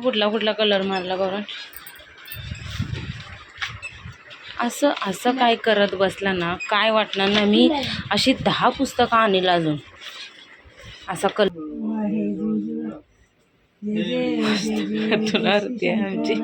कुठला कुठला कलर मारला बरं असं असं काय करत बसला ना काय वाटणार ना मी अशी दहा पुस्तकं आणील अजून. असा कलर तुला आरती आहे आमची.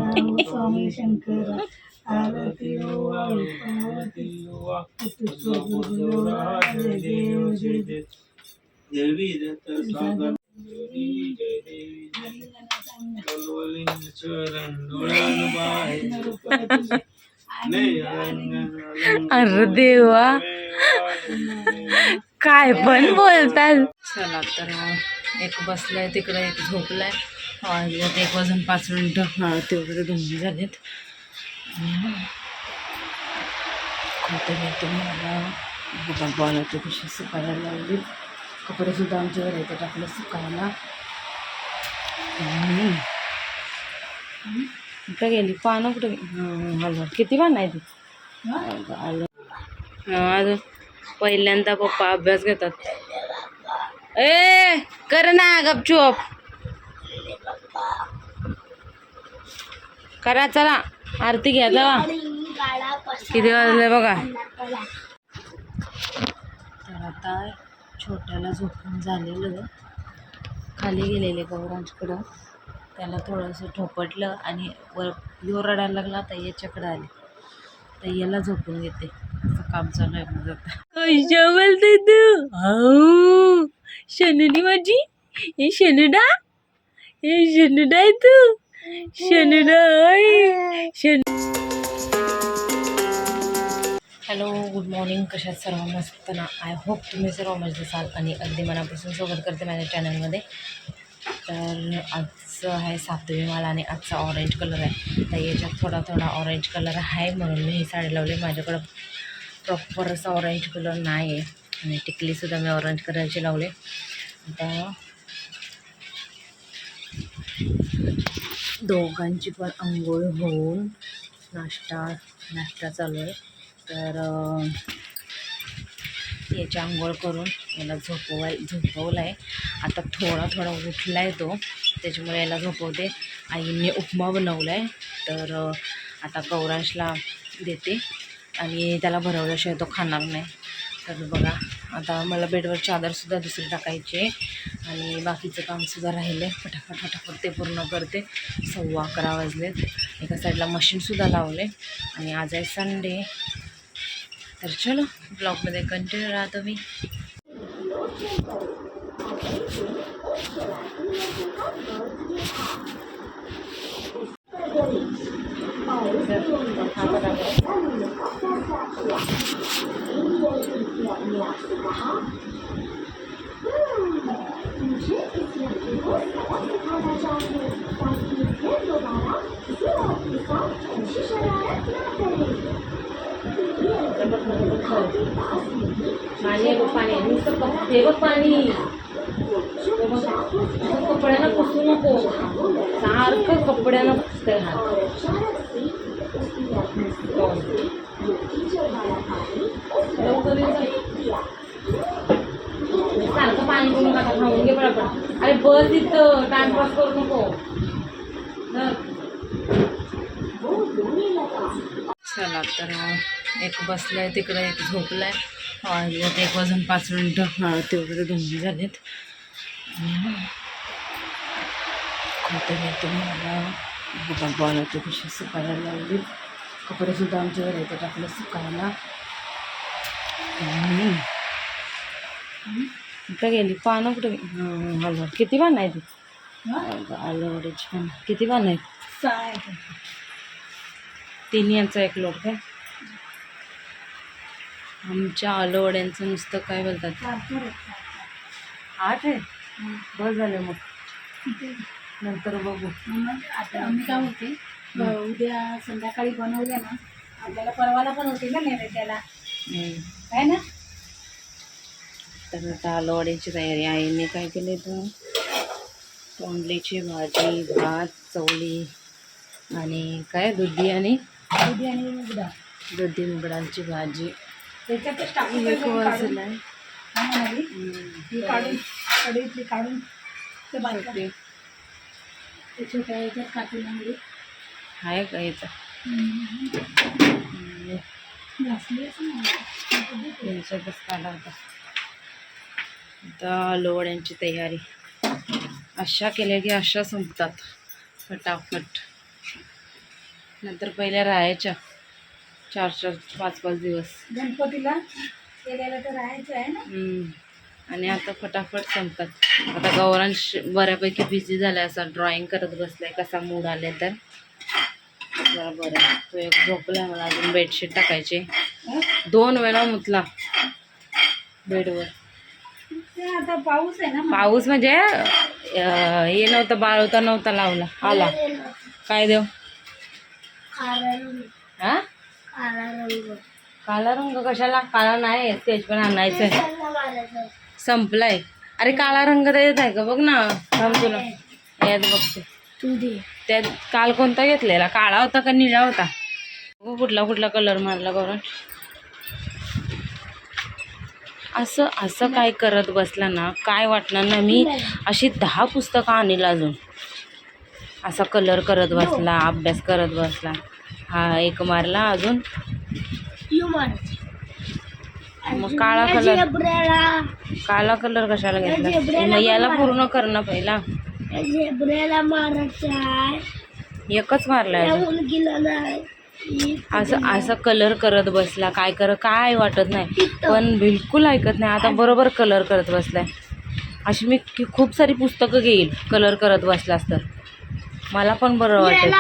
अरे देवा. काय पण बोलतात चला तर एक बसलाय तिकडे एक झोपलाय. वाजलेत एक वाजून पाच मिनटं आरती वगैरे दोन्ही झालेत. खोटं तुम्हाला बनवते कशी सुकायला लावली कपडे सुद्धा आमच्यावर येते टाकलं सुकायला. कुठं गेली? पानं कुठं गेली? किती पानं आहे ती अजून पहिल्यांदा पप्पा अभ्यास घेतात. ए कर ना गपचूप. करा चला. आरती घ्या जावा. किती वाजले बघा. तर आता छोट्याला झोपून झालेलं. खाली गेलेले गौरांजकडं त्याला थोडंसं ठोपटलं आणि वर यो रडायला लागला तर याच्याकडं आले. तर याला झोपून घेते. असं काम चालू आहे माझं आता. कशा बोलते तू? हो शनुनी माझी? हे शनुडा हे शनुडा आहे तू? शनुडा आहे शन हॅलो गुड मॉर्निंग. कशात सर्व? मस्त ना. आय होप तुम्ही सर्व मस्त असाल आणि अगदी मनापासून स्वागत करते माझ्या चॅनलमध्ये. तर आजचं आहे सातवी माल आणि आजचा ऑरेंज कलर आहे. तर याच्यात थोडा थोडा ऑरेंज कलर आहे म्हणून मी ही साडी लावली. माझ्याकडं प्रॉपर असा ऑरेंज कलर नाही आहे आणि टिकलीसुद्धा मी ऑरेंज कलरची लावली. आता दोघांची पण आंघोळ होऊन नाश्ता नाश्ता चालू आहे. तर याची आंघोळ करून याला झोपवाय झोपवलं आहे आता थोडा थोडा उठला आहे तो. त्याच्यामुळे याला झोपवते. आईने उपमा बनवला आहे तर आता गौरांशला देते. आणि त्याला भरवल्याशिवाय तो खाणार नाही. तर बघा आता मला बेडवर चादरसुद्धा दुसरी टाकायची आहे. आणि बाकीचं कामसुद्धा राहिलं आहे फटाफट फटाफट ते पूर्ण करते. सव्वा अकरा वाजलेत. एका साईडला मशीनसुद्धा लावले आणि आज आहे संडे. तर चलो ब्लॉगमध्ये कंटिन्यू राहा तुम्ही. बघ, पाणी आहे. नुसतं कप- हे बघ पाणी कपड्यानं पुसू नको. सारखं कपड्यानं पुसतंय हात. लवकर सारखं पाणी पिऊन नका खाऊन घे पटापट अरे बस इथं. टाइमपास करू नको. चला तर एक बसलाय तिकडे एक झोपलाय. वाजलेत एक वाजून पाच मिनिटं. वगैरे दोन्ही झालेत. खोटं मी तुम्हाला बघा बनवते कशी सुकायला लावली. कपडे सुद्धा आमच्यावर येते टाकलं सुकायला. कुठं गेली? पानं कुठं हं, आलं. किती पानं आहे ती आलं वड्याची पानं. किती पानं आहेत? तीन यांचा एक लोट काय? आमच्या आलूवड्यांचं नुसतं काय बोलतात? आठ आहे? बस झाले मग. नंतर बघू. आता मी काय होते? उद्या संध्याकाळी बनवल्या ना आपल्याला परवाला पण होते ना नैवेद्याला. हम्म. काय ना? तर आता आलूवड्याची तयारी आईने काय केले तर तोंडलीची भाजी भात चवली आणि काय? दुधी आणि? उद्या आणि उद्या दुधी मुगडांची भाजी. त्याच्यातच टाकून काढून- कढईतली ते बांधतात ओके. ते छोट्या ह्याच्यात काठीमध्ये आहे का इथं घासली असं नाही त्यांच्यातच काढा होता आता आलूवड्यांची तयारी. अशा केल्या की अशा संपतात. फटाफट. नंतर पहिल्या राहायच्या. चार चार पाच पाच दिवस. गणपतीला केलेलं तर राहायचं आहे ना. आणि आता फटाफट संपतात. आता गौरांश बऱ्यापैकी बिझी झालाय असा ड्रॉइंग करत बसलाय कसा मूड आले तर. जरा बरं. तो एक झोपलाय मला अजून बेडशीट टाकायचे? दोन वेळा मुतला बेडवर. आता पाऊस आहे ना पाऊस म्हणजे हे नव्हतं बाळवता नव्हता लावला. आला. काय देव हा? काळा रंग. कशाला? काळा नाही स्टेज पण आणायचंय संपलाय. अरे काळा रंग तर येत आहे का? बघ ना. थांब तुला. यात बघते. तू दे. त्यात काल कोणता घेतलेला? काळा होता का निळा होता? कुठला कुठला कलर मारला गौरव असं असं काय करत बसला ना? काय वाटणार ना मी अशी दहा पुस्तकं आणील अजून. असा कलर करत बसला अभ्यास करत बसला. हा एक मारला अजून. मग काळा कलर काळा कलर कशाला घेतला? मग याला पूर्ण करणं पहिला. झेब्रेला मारायचा आहे. एकच मारलाय असं असं कलर करत बसला. काय कर काय वाटत नाही. पण बिलकुल ऐकत नाही. आता बरोबर कलर करत बसलाय. अशी मी खूप सारी पुस्तकं घेईल कलर करत बसलास तर. मला पण बरं वाटेल.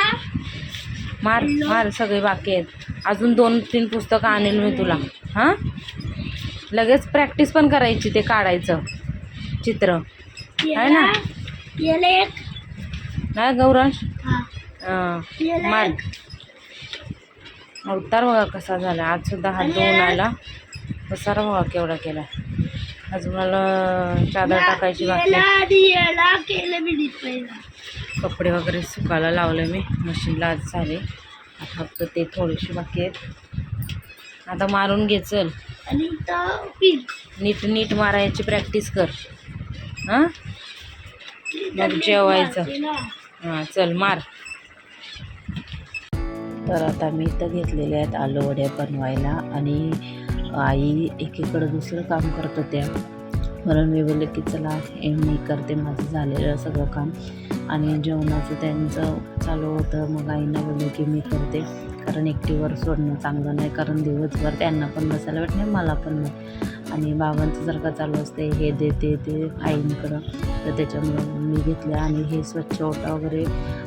मार मार सगळे बाकी आहेत. अजून दोन तीन पुस्तकं आणेल मी तुला. हां? लगेच प्रॅक्टिस पण करायची ते काढायचं. चित्र. आहे ना? नाही गौरांश मार. अवतार बघा कसा झाला. आज सुद्धा हात धुवून आला. पसारा बघा केवढा केला. अजून मला चादर टाकायची बाकी कपडे वगैरे सुकायला लावले मी. मशीनला आज झाले. आता फक्त ते थोडेसे बाकी आहेत. आता मारून घे चल. आणि नीट नीट मारायची प्रॅक्टिस कर. हां? मग जेवायचं. हां चल मार. तर आता मी इथं घेतलेले आहेत आलू वड्या बनवायला. आणि आई एकीकडं दुसरं काम करत होत्या. म्हणून मी बोलले की चला हे मी करते माझं झालेलं सगळं काम. आणि जेवणाचं त्यांचं चालू होतं. मग आईनं बोलले की मी करते. कारण एकटीवर सोडणं चांगलं नाही. कारण दिवसभर त्यांना पण बसायला वाटत नाही मला पण नाही. आणि बाबांचं जर का चालू असते हे दे ते दे आईंकडं तर त्याच्यामुळं मी घेतलं. आणि हे स्वच्छ ओटा वगैरे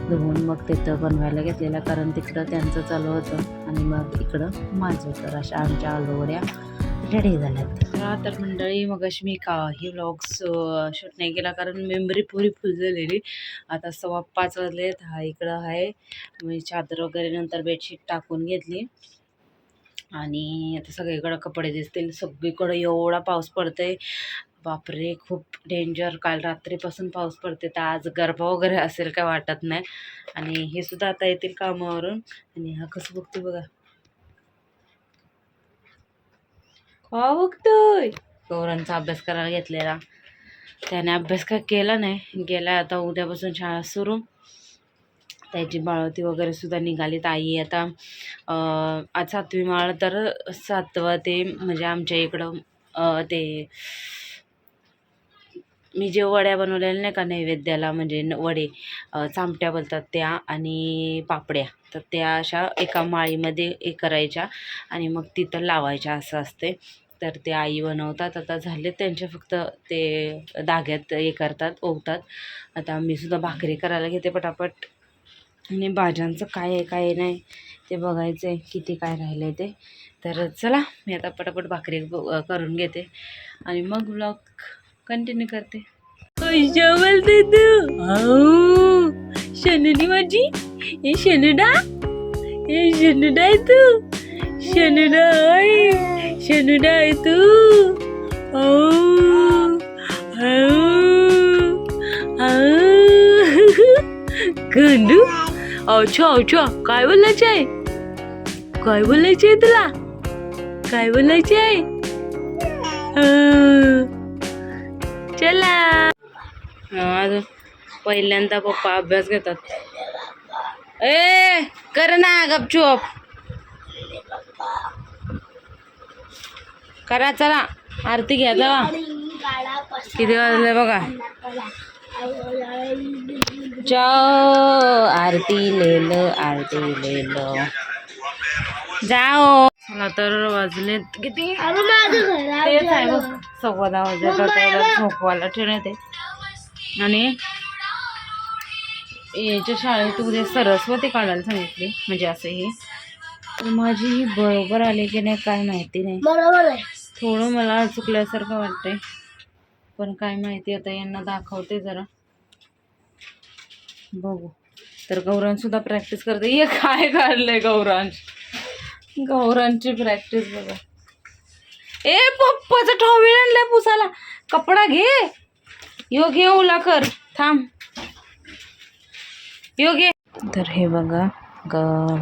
धुवून मग तिथं बनवायला घेतलेलं. कारण तिकडं त्यांचं चालू होतं. आणि मग इकडं माझं तर अशा आमच्या आलूवड्या रेडी झाल्यात. तर मंडळी मग अशी मी काही व्लॉग्स शूट नाही केला कारण मेमरी पुरी फुल झालेली. आता सव्वा पाच वाजलेत. हा इकडं आहे. मी चादर वगैरे नंतर बेडशीट टाकून घेतली. आणि आता सगळीकडं कपडे दिसतील. सगळीकडं एवढा पाऊस पडतोय. बापरे खूप डेंजर काल रात्रीपासून पाऊस पडते तर आज गरबा वगैरे असेल काय वाटत नाही. आणि हे सुद्धा आता येतील कामावरून. आणि हा कसं बघते बघा. का बघतोय. गौरांचा अभ्यास करायला घेतलेला. त्याने अभ्यास काय केला नाही गेला आता उद्यापासून शाळा सुरू. त्याची बाळवती वगैरे सुद्धा निघालीत. आई आता आज सातवी माळ तर सातवा ते म्हणजे आमच्या इकडं ते मी जे वड्या बनवलेल्या नाही का नैवेद्याला म्हणजे न- वडे चामट्या बोलतात त्या आणि पापड्या तर त्या अशा एका माळीमध्ये हे करायच्या आणि मग तिथं लावायच्या असं असते तर ते आई बनवतात. आता झाले त्यांचे फक्त ते धाग्यात हे करतात ओवतात. आता मी सुद्धा भाकरी करायला घेते पटापट. आणि भाज्यांचं काय आहे काय नाही ते बघायचं आहे किती काय राहिलं आहे ते. तर चला मी आता पटापट भाकरी ब- करून घेते. आणि मग ब्लॉग कंटिन्यू करते. बोलते तू. हो शनुनी माझी. हे शनुडा. हे शनुडा आहे तू. शनुडा आहे. शनुडा आहे तू. हो गंडू. अच्छा अच्छा काय बोलायचं आहे? काय बोलायचं आहे तुला? काय बोलायचं आहे? चला. अजून पहिल्यांदा पप्पा अभ्यास घेतात. ए कर ना गपचूप. करा चला. आरती घ्या जावा किती वाजले बघा. जाओ. आरती ले आरती ले जाओ. मला तर वाजलेत किती? तेच आहे बघ. सव्वा दहा त्याला झोपवायला ठेवण्यात आहे आणि याच्या शाळेत उद्या सरस्वती काढायला सांगितली. म्हणजे असं हे. तर माझी ही बरोबर आली की नाही काय माहिती नाही. बरोबर आहे. थोडं मला चुकल्यासारखं वाटतंय. पण काय माहिती आता यांना दाखवते जरा. बघू. तर गौरांश सुद्धा प्रॅक्टिस करते. ये काय काढलंय गौरांश? गौरांची प्रॅक्टिस बघा. ए पप्पाचं टॉवेल आणलाय पुसाला कपडा घे. यो घे ओला कर. थांब. यो घे. तर हे बघा ग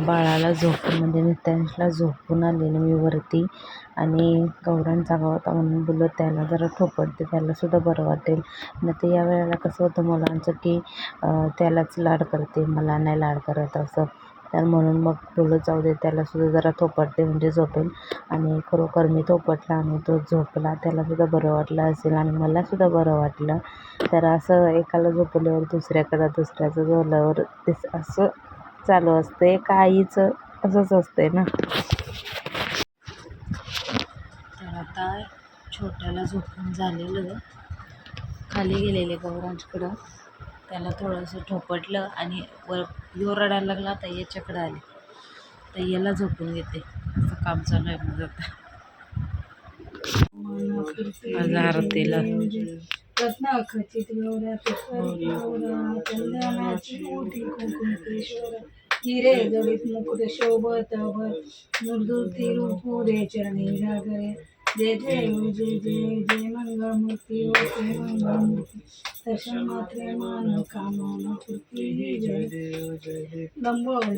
बाळाला झोपून म्हणजे नित्यांशला झोपून आलेलं मी वरती. आणि गौरांचा जागा होता म्हणून बोललो त्याला जरा ठोपटते त्याला सुद्धा बरं वाटेल. न ते या वेळेला कसं होतं मुलांचं की त्यालाच लाड करते मला नाही लाड करत असं. तर म्हणून मग बोलत जाऊ दे त्याला सुद्धा जरा थोपटते म्हणजे झोपेल. आणि खरोखर मी थोपटला आणि तो झोपला त्यालासुद्धा बरं वाटलं असेल आणि मलासुद्धा बरं वाटलं. तर असं एकाला झोपल्यावर दुसऱ्याकडं दुसऱ्याचं झोपल्यावर ते असं चालू असते काहीच असंच असते ना. तर आता छोट्याला झोपून झालेलं. खाली गेलेले गौरांजकडं. त्याला थोडंसं ठोपटलं आणि वर यो रडायला लागला तर याच्याकडं आले. तर याला झोपून घेते. असं काम चालू आहे माझं आता. माझं आरतीला. रत्न हिरे जडित मुकुट शोभत भर मृदुती रूपुरे चरणी घागरे. जय जय जय जय जय मंगळमूर्ती मूर्ती मंगळमूर्ती दर्शन मात्रे मान कामना पूर्ती जय। लंबोवर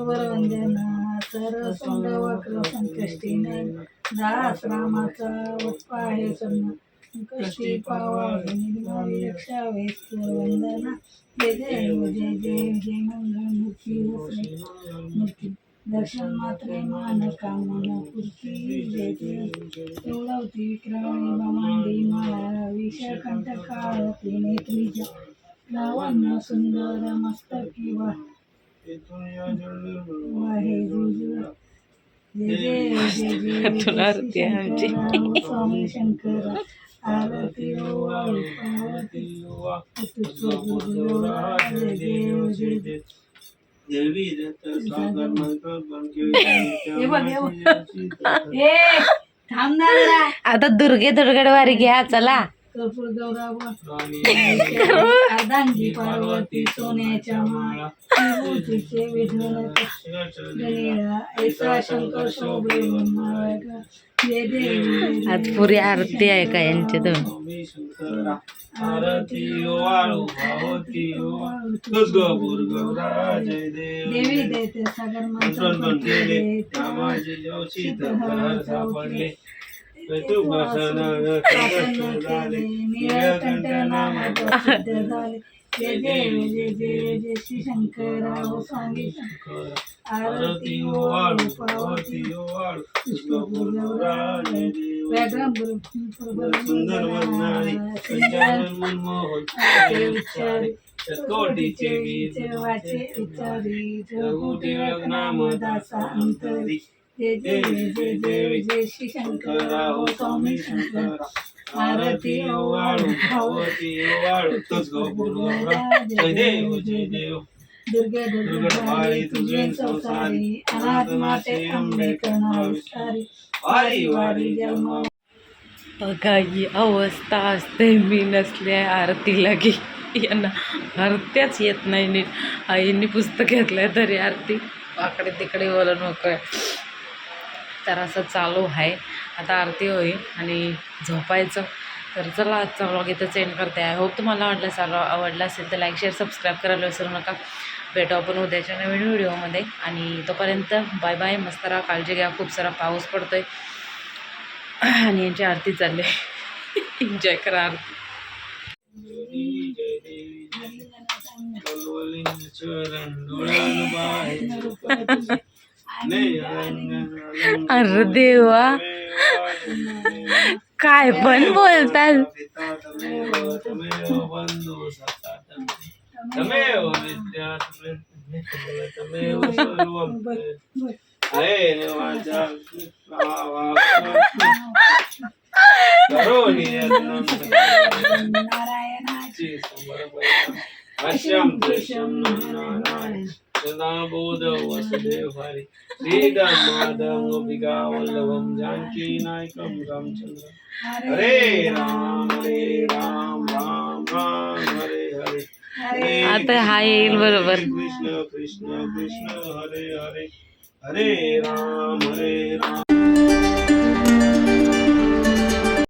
वंदना तर सुंद वक्र संकष्टी दास रामाचा वत्पा आहे सन्न कष्टी पावा रक्षा वंदना जय जय जय जय जय मंगळमूर्ती मूर्ती दर्शन मात्रे मान कामना पुरती जय जय एवढवती विक्रमी माया विषकंठ काळ तिने त्रिजा लावण्य सुंदर मस्तकी वा वाहे गुजरा तुला आरती आहे आमची. स्वामी शंकर आरती जय देव जय देव देवी सागर मंत्र. आता दुर्गे दुर्गडवारी घ्या चला पार्वती सोन्याच्या. आज पुरी आरती आहे का यांची दोन शंकरा आरती ओ वाळू भावती ओ तुझ गौर गौरा जय देव देवी देते सागर मंत्र मंत्रण केले कामाचे जोशी तर सापडले. तू भाषण झाले. निळकंठ नाम प्रसिद्ध झाले. जय देव जय देव जय श्री शंकराव स्वामी आरती ओ वाळू पार्वती ओ वाळू पुष्पपूर गौरा जय देव व्याघ्रम सुंदर वर्णाने संचालन मनमोहन विचारी कोटीचे गीत वाचे विचारी जगुटी नाम दासा अंतरी जय जय जय जय जय श्री शंकराव स्वामी शंकर. आरती ओ वाळू भावती ओ वाळू तुझ गुरु जय देव जय देव. दुर्गे दुर्गवारी तुझे संसारी अनाथ माते अंबे कणाविष्कारी वारी वारी जन्म. बघा ही अवस्था असते. मी नसले आरतीला की यांना आरत्याच येत नाही नीट. आईंनी पुस्तक घेतलंय तरी आरती. वाकडे तिकडे बोला नको तर असं चालू आहे. आता आरती होईल आणि झोपायचं. तर चला आजचा व्लॉग इथंच एंड करते. आय होप तुम्हाला आवडला चालू आवडला असेल तर लाईक शेअर सबस्क्राईब करायला विसरू नका. भेटू आपण उद्याच्या नवीन व्हिडिओमध्ये आणि तोपर्यंत बाय बाय मस्त राहा काळजी घ्या. खूप सारा पाऊस पडतो आहे आणि यांची आरती चालली. एन्जॉय करा आरती. चरण अरे देवा. काय पण बोलतात नारायणाची. अश्यम दृश्यम नारायण. सदा बोध वसुदेव हरि हरे राम हरे राम राम राम हरे हरे आता हाय येईल बरोबर। कृष्ण कृष्ण कृष्ण, हरे हरे। हरे राम हरे राम।